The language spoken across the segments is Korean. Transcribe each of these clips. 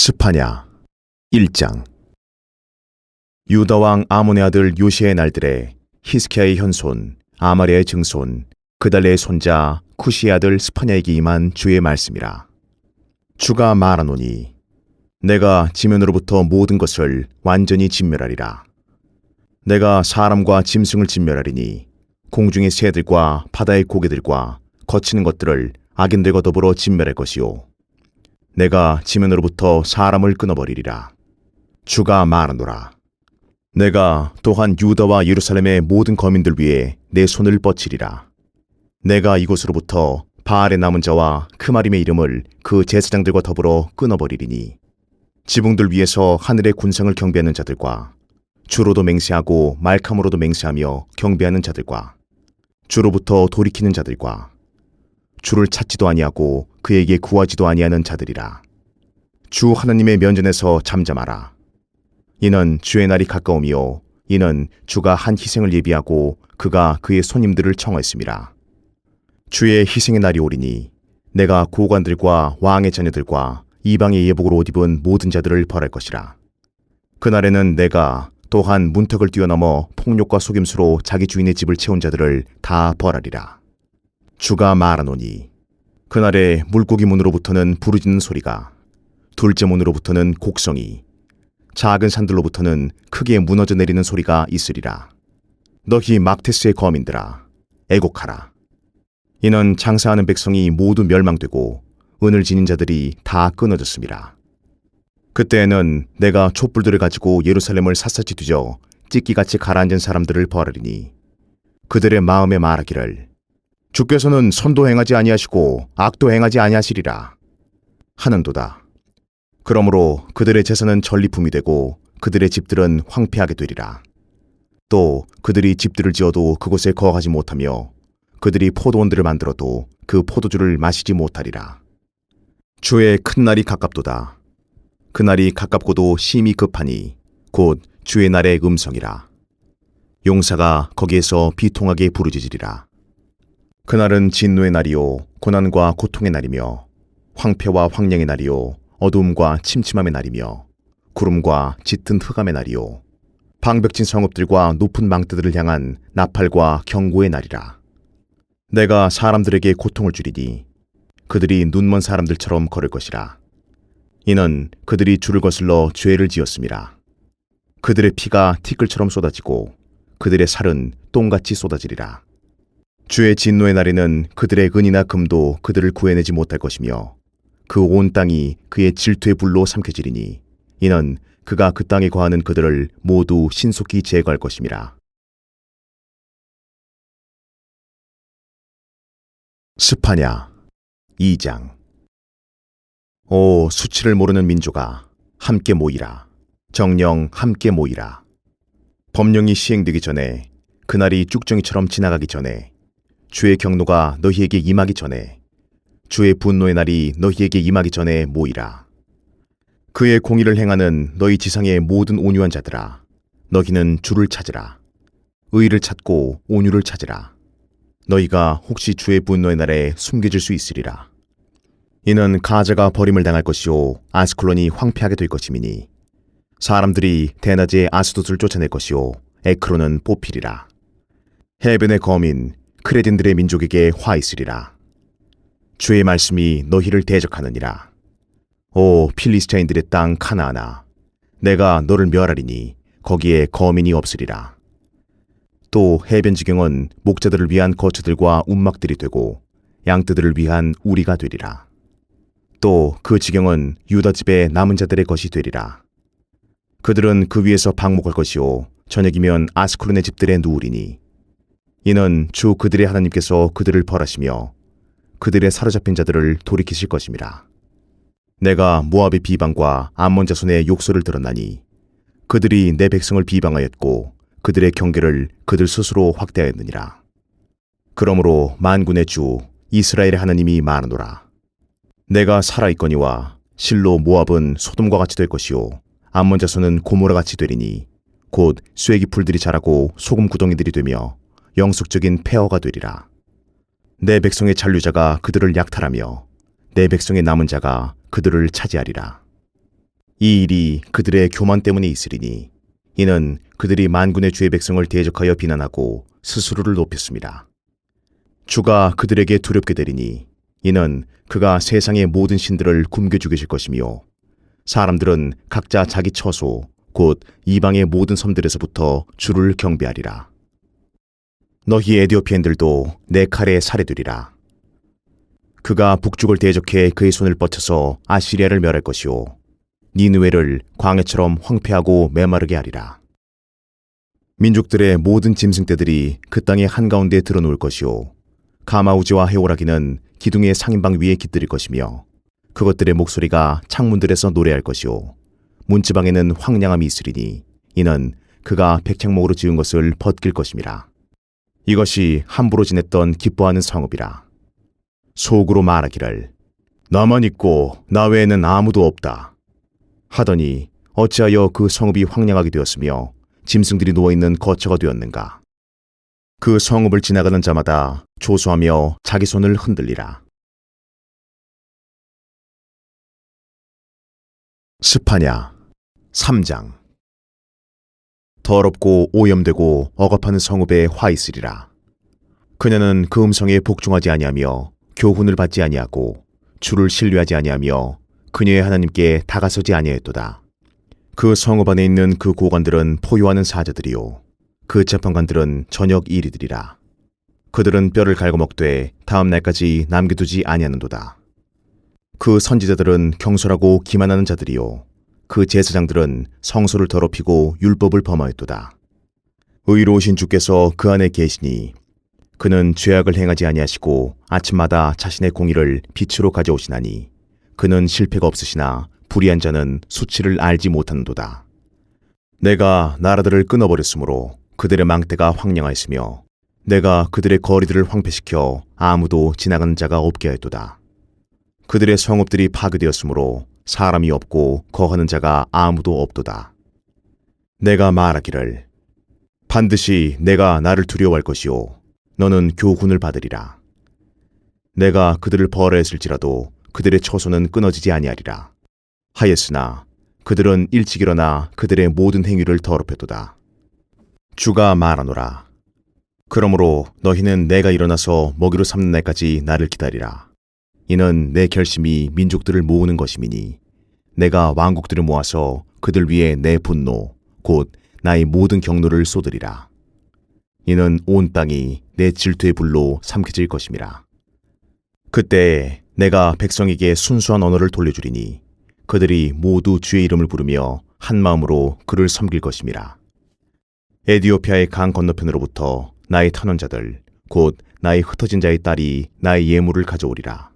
스파냐? 1장. 유다 왕 아몬의 아들 요시의 날들에 히스키야의 현손 아마리아의 증손 그달레의 손자 쿠시의 아들 스파냐에게 임한 주의 말씀이라. 주가 말하노니 내가 지면으로부터 모든 것을 완전히 진멸하리라. 내가 사람과 짐승을 진멸하리니 공중의 새들과 바다의 고개들과 거치는 것들을 악인들과 더불어 진멸할 것이요 내가 지면으로부터 사람을 끊어버리리라. 주가 말하노라. 내가 또한 유다와 예루살렘의 모든 거민들 위에 내 손을 뻗치리라. 내가 이곳으로부터 바알의 남은 자와 크마림의 이름을 그 제사장들과 더불어 끊어버리리니 지붕들 위에서 하늘의 군상을 경배하는 자들과 주로도 맹세하고 말캄으로도 맹세하며 경배하는 자들과 주로부터 돌이키는 자들과 주를 찾지도 아니하고 그에게 구하지도 아니하는 자들이라. 주 하나님의 면전에서 잠잠하라. 이는 주의 날이 가까우며 이는 주가 한 희생을 예비하고 그가 그의 손님들을 청하였습니다. 주의 희생의 날이 오리니 내가 고관들과 왕의 자녀들과 이방의 예복으로 옷 입은 모든 자들을 벌할 것이라. 그날에는 내가 또한 문턱을 뛰어넘어 폭력과 속임수로 자기 주인의 집을 채운 자들을 다 벌하리라. 주가 말하노니 그날에 물고기 문으로부터는 부르짖는 소리가 둘째 문으로부터는 곡성이 작은 산들로부터는 크게 무너져 내리는 소리가 있으리라. 너희 막테스의 거민들아 애곡하라. 이는 장사하는 백성이 모두 멸망되고 은을 지닌 자들이 다 끊어졌습니다. 그때에는 내가 촛불들을 가지고 예루살렘을 샅샅이 뒤져 찢기같이 가라앉은 사람들을 벌하리니 그들의 마음에 말하기를 주께서는 선도 행하지 아니하시고 악도 행하지 아니하시리라 하는도다. 그러므로 그들의 재산은 전리품이 되고 그들의 집들은 황폐하게 되리라. 또 그들이 집들을 지어도 그곳에 거하지 못하며 그들이 포도원들을 만들어도 그 포도주를 마시지 못하리라. 주의 큰 날이 가깝도다. 그 날이 가깝고도 심히 급하니 곧 주의 날의 음성이라. 용사가 거기에서 비통하게 부르짖으리라. 그날은 진노의 날이요 고난과 고통의 날이며 황폐와 황량의 날이요 어두움과 침침함의 날이며 구름과 짙은 흑암의 날이요 방백진 성읍들과 높은 망대들을 향한 나팔과 경고의 날이라. 내가 사람들에게 고통을 주리니 그들이 눈먼 사람들처럼 걸을 것이라. 이는 그들이 주를 거슬러 죄를 지었습니다 그들의 피가 티끌처럼 쏟아지고 그들의 살은 똥같이 쏟아지리라 주의 진노의 날에는 그들의 은이나 금도 그들을 구해내지 못할 것이며 그 온 땅이 그의 질투의 불로 삼켜지리니 이는 그가 그 땅에 거하는 그들을 모두 신속히 제거할 것임이라. 스파냐? 2장. 오 수치를 모르는 민족아 함께 모이라. 정령 함께 모이라. 법령이 시행되기 전에 그날이 쭉정이처럼 지나가기 전에 주의 경노가 너희에게 임하기 전에 주의 분노의 날이 너희에게 임하기 전에 모이라. 그의 공의를 행하는 너희 지상의 모든 온유한 자들아 너희는 주를 찾으라. 의를 찾고 온유를 찾으라. 너희가 혹시 주의 분노의 날에 숨겨질 수 있으리라. 이는 가자가 버림을 당할 것이요 아스클론이 황폐하게 될 것임이니 사람들이 대낮에 아스돗을 쫓아낼 것이요 에크로는 뽑히리라. 해변의 거민 크레딘들의 민족에게 화 있으리라. 주의 말씀이 너희를 대적하느니라. 오 필리스타인들의 땅 카나아나 내가 너를 멸하리니 거기에 거민이 없으리라. 또 해변 지경은 목자들을 위한 거처들과 운막들이 되고 양떼들을 위한 우리가 되리라. 또 그 지경은 유다 집의 남은 자들의 것이 되리라. 그들은 그 위에서 방목할 것이요 저녁이면 아스크론의 집들에 누우리니 이는 주 그들의 하나님께서 그들을 벌하시며 그들의 사로잡힌 자들을 돌이키실 것입니다. 내가 모압의 비방과 암몬 자손의 욕설을 들었나니 그들이 내 백성을 비방하였고 그들의 경계를 그들 스스로 확대하였느니라. 그러므로 만군의 주 이스라엘의 하나님이 말하노라. 내가 살아있거니와 실로 모압은 소돔과 같이 될 것이요 암몬 자손은 고모라 같이 되리니 곧 쇠기 풀들이 자라고 소금 구덩이들이 되며 영속적인 폐허가 되리라. 내 백성의 잔류자가 그들을 약탈하며 내 백성의 남은 자가 그들을 차지하리라. 이 일이 그들의 교만 때문에 있으리니 이는 그들이 만군의 주의 백성을 대적하여 비난하고 스스로를 높였습니다. 주가 그들에게 두렵게 되리니 이는 그가 세상의 모든 신들을 굶겨 죽이실 것이며 사람들은 각자 자기 처소 곧 이방의 모든 섬들에서부터 주를 경배하리라. 너희 에디오피엔들도 내 칼에 살해되리라. 그가 북쪽을 대적해 그의 손을 뻗쳐서 아시리아를 멸할 것이요 니느웨를 광해처럼 황폐하고 메마르게 하리라. 민족들의 모든 짐승떼들이 그 땅의 한가운데 드러놓을 것이요 가마우지와 해오라기는 기둥의 상인방 위에 깃들일 것이며 그것들의 목소리가 창문들에서 노래할 것이요 문지방에는 황량함이 있으리니 이는 그가 백향목으로 지은 것을 벗길 것임이라. 이것이 함부로 지냈던 기뻐하는 성읍이라. 속으로 말하기를 나만 있고 나 외에는 아무도 없다. 하더니 어찌하여 그 성읍이 황량하게 되었으며 짐승들이 누워 있는 거처가 되었는가? 그 성읍을 지나가는 자마다 조소하며 자기 손을 흔들리라. 스파냐 3장 더럽고 오염되고 억압하는 성읍에 화 있으리라. 그녀는 그 음성에 복종하지 아니하며 교훈을 받지 아니하고 주를 신뢰하지 아니하며 그녀의 하나님께 다가서지 아니하였도다. 그 성읍 안에 있는 그 고관들은 포효하는 사자들이요 그 재판관들은 저녁 일이들이라. 그들은 뼈를 갉아먹되 다음 날까지 남겨두지 아니하는도다. 그 선지자들은 경솔하고 기만하는 자들이요 그 제사장들은 성소를 더럽히고 율법을 범하였도다. 의로우신 주께서 그 안에 계시니 그는 죄악을 행하지 아니하시고 아침마다 자신의 공의를 빛으로 가져오시나니 그는 실패가 없으시나 불의한 자는 수치를 알지 못하는도다. 내가 나라들을 끊어버렸으므로 그들의 망대가 황량하였으며 내가 그들의 거리들을 황폐시켜 아무도 지나가는 자가 없게 하였도다. 그들의 성읍들이 파괴되었으므로 사람이 없고 거하는 자가 아무도 없도다. 내가 말하기를 반드시 내가 나를 두려워할 것이요 너는 교훈을 받으리라. 내가 그들을 벌했을지라도 그들의 처소는 끊어지지 아니하리라. 하였으나 그들은 일찍 일어나 그들의 모든 행위를 더럽혔도다. 주가 말하노라. 그러므로 너희는 내가 일어나서 먹이로 삼는 날까지 나를 기다리라. 이는 내 결심이 민족들을 모으는 것임이니 내가 왕국들을 모아서 그들 위에 내 분노 곧 나의 모든 경로를 쏟으리라. 이는 온 땅이 내 질투의 불로 삼켜질 것임이라. 그때 내가 백성에게 순수한 언어를 돌려주리니 그들이 모두 주의 이름을 부르며 한 마음으로 그를 섬길 것임이라. 에디오피아의 강 건너편으로부터 나의 탄원자들 곧 나의 흩어진 자의 딸이 나의 예물을 가져오리라.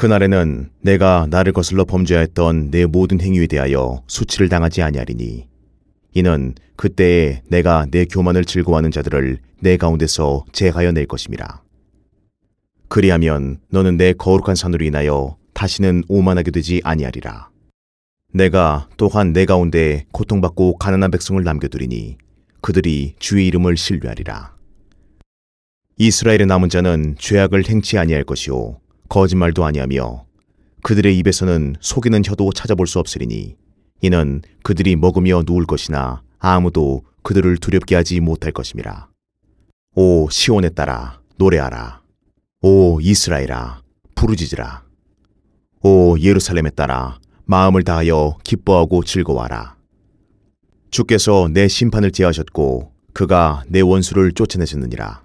그날에는 내가 나를 거슬러 범죄하였던 내 모든 행위에 대하여 수치를 당하지 아니하리니 이는 그때에 내가 내 교만을 즐거워하는 자들을 내 가운데서 제하여 낼 것임이라. 그리하면 너는 내 거룩한 산으로 인하여 다시는 오만하게 되지 아니하리라. 내가 또한 내 가운데 고통받고 가난한 백성을 남겨두리니 그들이 주의 이름을 신뢰하리라. 이스라엘의 남은 자는 죄악을 행치 아니할 것이요 거짓말도 아니하며 그들의 입에서는 속이는 혀도 찾아볼 수 없으리니 이는 그들이 먹으며 누울 것이나 아무도 그들을 두렵게 하지 못할 것임이라. 오 시온에 따라 노래하라. 오 이스라엘아 부르짖으라. 오 예루살렘에 따라 마음을 다하여 기뻐하고 즐거워하라. 주께서 내 심판을 제하셨고 그가 내 원수를 쫓아내셨느니라.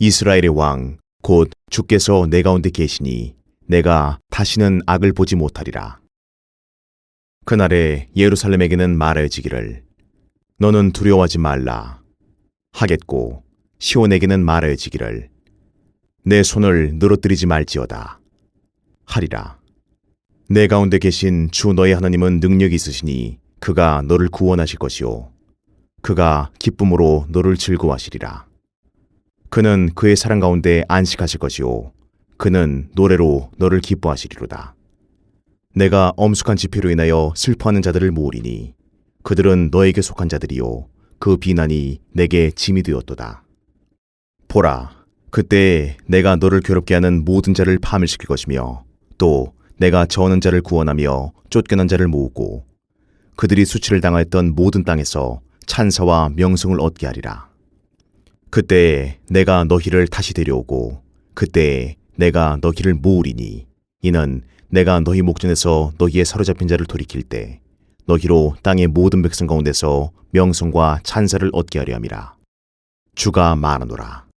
이스라엘의 왕 곧 주께서 내 가운데 계시니 내가 다시는 악을 보지 못하리라. 그날에 예루살렘에게는 말하여지기를 너는 두려워하지 말라 하겠고 시온에게는 말하여지기를 내 손을 늘어뜨리지 말지어다 하리라. 내 가운데 계신 주 너의 하나님은 능력이 있으시니 그가 너를 구원하실 것이요 그가 기쁨으로 너를 즐거워하시리라. 그는 그의 사랑 가운데 안식하실 것이요 그는 노래로 너를 기뻐하시리로다. 내가 엄숙한 지표로 인하여 슬퍼하는 자들을 모으리니 그들은 너에게 속한 자들이요 그 비난이 내게 짐이 되었도다. 보라, 그때 내가 너를 괴롭게 하는 모든 자를 파멸시킬 것이며 또 내가 저는 자를 구원하며 쫓겨난 자를 모으고 그들이 수치를 당하였던 모든 땅에서 찬사와 명성을 얻게 하리라. 그때에 내가 너희를 다시 데려오고 그때에 내가 너희를 모으리니 이는 내가 너희 목전에서 너희의 사로잡힌 자를 돌이킬 때 너희로 땅의 모든 백성 가운데서 명성과 찬사를 얻게 하려 함이라. 주가 말하노라.